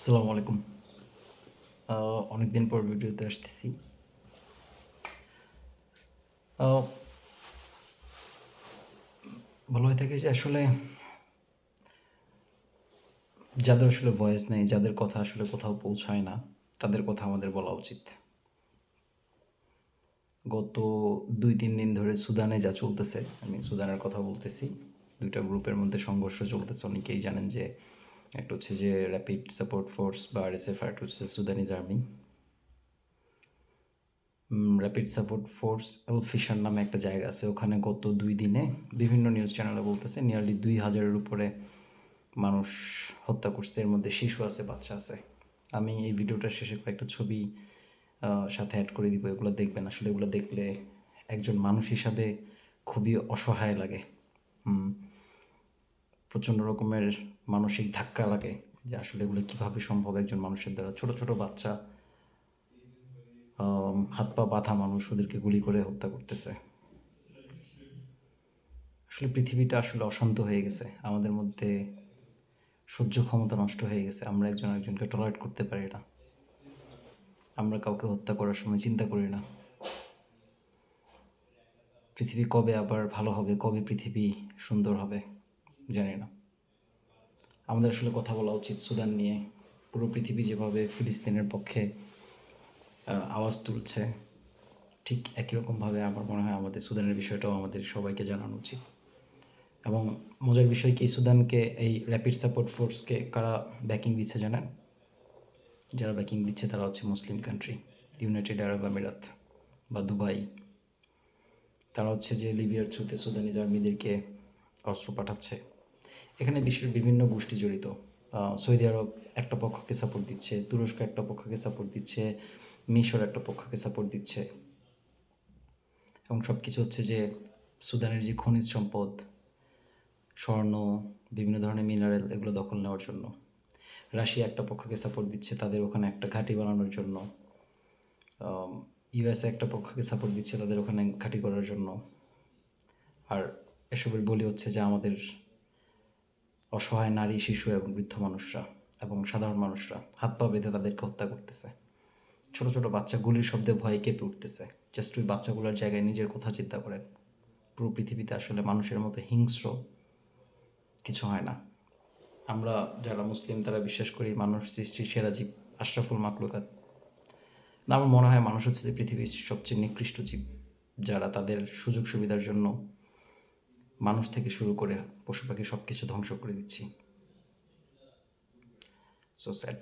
আসসালামু আলাইকুম। অনেকদিন পর ভিডিওতে আসতেছি। বলা হয়ে থাকে যে আসলে যাদের আসলে ভয়েস নেই, যাদের কথা আসলে কোথাও পৌঁছায় না, তাদের কথা আমাদের বলা উচিত। গত দুই, তিন দিন ধরে সুদানে যা চলতেছে, আমি সুদানের কথা বলতেছি, দুইটা গ্রুপের মধ্যে সংঘর্ষ চলতেছে, অনেকেই জানেন যে একটা হচ্ছে যে র্যাপিড সাপোর্ট ফোর্স বা আর একটা হচ্ছে Sudanese army rapid support force El Fasher নামে একটা জায়গা আছে, ওখানে গত দুই দিনে বিভিন্ন নিউজ চ্যানেলে বলতেছে নিয়ারলি দুই হাজারের উপরে মানুষ হত্যা করছে, এর মধ্যে শিশু আছে, বাচ্চা আছে। আমি এই ভিডিওটার শেষে কয়েকটা ছবি সাথে অ্যাড করে দিব, এগুলো দেখবেন। আসলে এগুলো দেখলে একজন মানুষ হিসাবে খুবই অসহায় লাগে। হুম প্রচণ্ড রকমের মানসিক ধাক্কা লাগে যে আসলে এগুলো কীভাবে সম্ভব? একজন মানুষের দ্বারা ছোট ছোট বাচ্চা হাত পা বাঁধা মানুষ ওদেরকে গুলি করে হত্যা করতেছে। আসলে পৃথিবীটা আসলে অশান্ত হয়ে গেছে। আমাদের মধ্যে সহ্য ক্ষমতা নষ্ট হয়ে গেছে। আমরা একজন একজনকে টলারেট করতে পারি না। আমরা কাউকে হত্যা করার সময় চিন্তা করি না। পৃথিবী কবে আবার ভালো হবে? কবে পৃথিবী সুন্দর হবে? জানি না। আমাদের আসলে কথা বলা উচিত সুদান নিয়ে। পুরো পৃথিবী যেভাবে ফিলিস্তিনের পক্ষে আওয়াজ তুলছে, ঠিক একই রকমভাবে আমার মনে হয় আমাদের সুদানের বিষয়টাও আমাদের সবাইকে জানানো উচিত। এবং মজার বিষয় কি, সুদানকে এই র্যাপিড সাপোর্ট ফোর্সকে কারা ব্যাকিং দিচ্ছে জানেন? যারা ব্যাকিং দিচ্ছে তারা হচ্ছে মুসলিম কান্ট্রি ইউনাইটেড আরব আমিরাত বা দুবাই। তারা হচ্ছে যে লিবিয়ার থ্রুতে সুদানিজ আর্মিদেরকে অস্ত্র পাঠাচ্ছে। এখানে বিশ্বের বিভিন্ন গোষ্ঠী জড়িত। সৌদি আরব একটা পক্ষকে সাপোর্ট দিচ্ছে, তুরস্ক একটা পক্ষকে সাপোর্ট দিচ্ছে, মিশর একটা পক্ষকে সাপোর্ট দিচ্ছে। এবং সব কিছু হচ্ছে যে সুদানের যে খনিজ সম্পদ, স্বর্ণ, বিভিন্ন ধরনের মিনারেল এগুলো দখল নেওয়ার জন্য। রাশিয়া একটা পক্ষকে সাপোর্ট দিচ্ছে, তাদের ওখানে একটা ঘাঁটি বানানোর জন্য। ইউএসএ একটা পক্ষকে সাপোর্ট দিচ্ছে, তাদের ওখানে ঘাঁটি করার জন্য। আর এসবের বলি হচ্ছে যে আমাদের অসহায় নারী, শিশু এবং বৃদ্ধ মানুষরা এবং সাধারণ মানুষরা হাত পা বেঁধে তাদেরকে হত্যা করতেছে। ছোট ছোট বাচ্চা গুলির শব্দে ভয়ে কেঁপে উঠতেছে। জাস্ট ওই বাচ্চাগুলোর জায়গায় নিজের কথা চিন্তা করেন। পুরো পৃথিবীতে আসলে মানুষের মতো হিংস্র কিছু হয় না। আমরা যারা মুসলিম, তারা বিশ্বাস করি মানুষ সৃষ্টির সেরা জীব আশরাফুল মাকলুকাত না, আমার মনে হয় মানুষ হচ্ছে যে পৃথিবীর সবচেয়ে নিকৃষ্ট জীব, যারা তাদের সুযোগ সুবিধার জন্য মানুষ থেকে শুরু করে পশু পাখি সব কিছু ধ্বংস করে দিচ্ছি। So sad